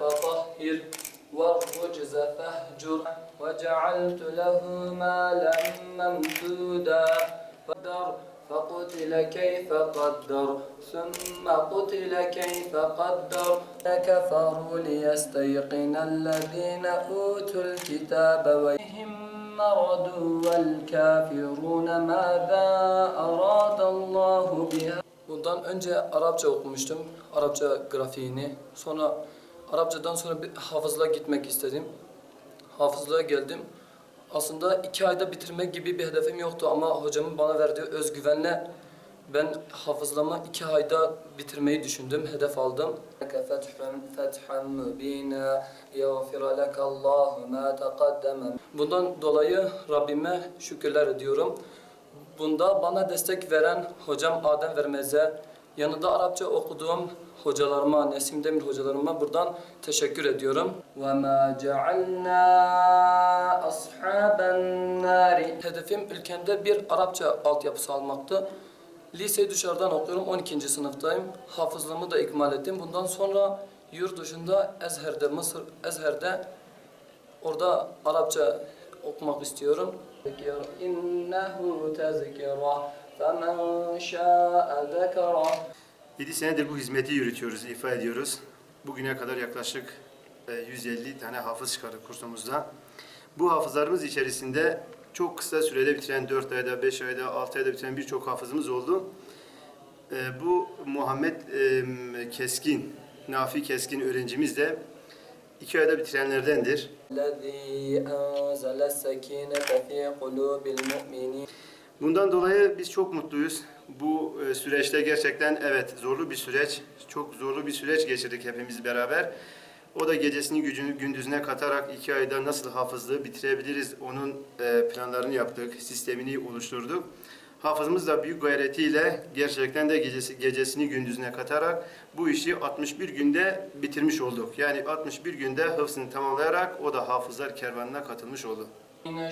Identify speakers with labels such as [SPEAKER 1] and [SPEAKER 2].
[SPEAKER 1] فطهر والرجز فاهجر وجعلت له مالا ممدودا قدر فقتل كيف قدر ثم قتل كيف قدر. كفروا ليستيقن الذين أوتوا الكتاب وهم مرض والكافرون ماذا أراد الله؟ Oradan önce Arapça okumuştum, Arapça grafiğini. Sonra Arapçadan sonra bir hafızlığa gitmek istedim. Hafızlığa geldim. Aslında iki ayda bitirmek gibi bir hedefim yoktu ama hocamın bana verdiği özgüvenle ben hafızlama iki ayda bitirmeyi düşündüm, hedef aldım. Bundan dolayı Rabbime şükürler ediyorum. Bunda bana destek veren hocam Adem Vermez'e, yanında Arapça okuduğum hocalarıma, Nesim Demir hocalarıma buradan teşekkür ediyorum. وَمَا جَعَلْنَا أَصْحَابَ النَّارِ Hedefim ülkemde bir Arapça altyapısı almaktı. Liseyi dışarıdan okuyorum, 12. sınıftayım. Hafızlığımı da ikmal ettim. Bundan sonra yurt dışında Ezher'de, Mısır, Ezher'de orada Arapça okumak istiyorum. İnnehu tezkira femen şâ'e zekera
[SPEAKER 2] 7 senedir bu hizmeti yürütüyoruz, ifa ediyoruz. Bugüne kadar yaklaşık e, 150 tane hafız çıkardık kursumuzda. Bu hafızlarımız içerisinde çok kısa sürede bitiren 4 ayda, 5 ayda, 6 ayda bitiren birçok hafızımız oldu. E, Bu Muhammed e, Keskin, Nafi Keskin öğrencimiz de iki ayda bitirenlerdendir. Bundan dolayı biz çok mutluyuz. Bu e, süreçte gerçekten evet zorlu bir süreç, çok zorlu bir süreç geçirdik hepimiz beraber. O da gecesini gücünü gündüzüne katarak iki ayda nasıl hafızlığı bitirebiliriz onun e, planlarını yaptık, sistemini oluşturduk. Hafızımız da büyük gayretiyle gerçekten de gecesi, gecesini gündüzüne katarak bu işi 61 günde bitirmiş olduk. Yani 61 günde hıfzını tamamlayarak o da hafızlar kervanına katılmış oldu.
[SPEAKER 1] من